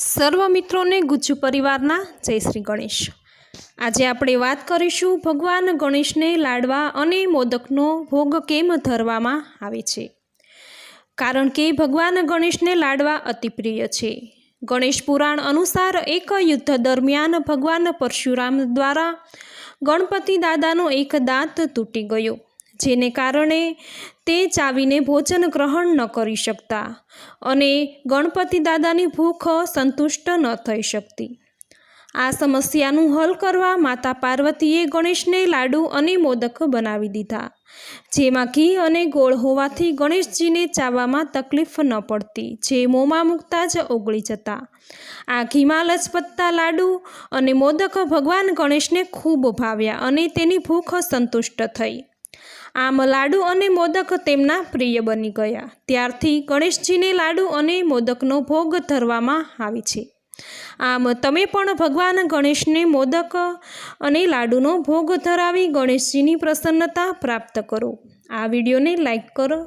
સર્વ મિત્રોને ગુજ્જુ પરિવારના જય શ્રી ગણેશ. આજે આપણે વાત કરીશું ભગવાન ગણેશને લાડવા અને મોદકનો ભોગ કેમ ધરવામાં આવે છે? કારણ કે ભગવાન ગણેશને લાડવા અતિ પ્રિય છે. ગણેશ પુરાણ અનુસાર એક યુદ્ધ દરમિયાન ભગવાન પરશુરામ દ્વારા ગણપતિ દાદાનો એક દાંત તૂટી ગયો. જેને કારણે તે ચાવીને ભોજન ગ્રહણ ન કરી શકતા અને ગણપતિ દાદાની ભૂખ સંતુષ્ટ ન થઈ શકતી. આ સમસ્યાનું હલ કરવા માતા પાર્વતીએ ગણેશને લાડુ અને મોદક બનાવી દીધા, જેમાં ઘી અને ગોળ હોવાથી ગણેશજીને ચાવવામાં તકલીફ ન પડતી, જે મોંમાં મૂકતા જ ઓગળી જતા. આ ઘીમાં લચપત્તા લાડુ અને મોદક ભગવાન ગણેશને ખૂબ ભાવ્યા અને તેની ભૂખ સંતુષ્ટ થઈ. આમ લાડુ અને મોદક તેમના પ્રિય બની ગયા. ત્યારથી ગણેશજીને લાડુ અને મોદકનો ભોગ ધરવામાં આવે છે. આમ તમે પણ ભગવાન ગણેશને મોદક અને લાડુનો ભોગ ધરાવી ગણેશજીની પ્રસન્નતા પ્રાપ્ત કરો. આ વિડીયોને લાઈક કરો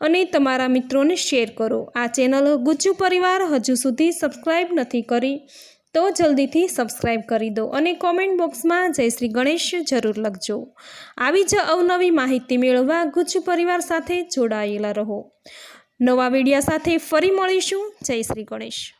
અને તમારા મિત્રોને શેર કરો. આ ચેનલ ગુજ્જુ પરિવાર હજુ સુધી સબસ્ક્રાઈબ નથી કરી તો જલ્દીથી સબસ્ક્રાઈબ કરી દો અને કોમેન્ટ બોક્સમાં જય શ્રી ગણેશ જરૂર લખજો. આવી જ અવનવી માહિતી મેળવવા ગુજ્જુ પરિવાર સાથે જોડાયેલા રહો. નવા વિડીયા સાથે ફરી મળીશું. જય શ્રી ગણેશ.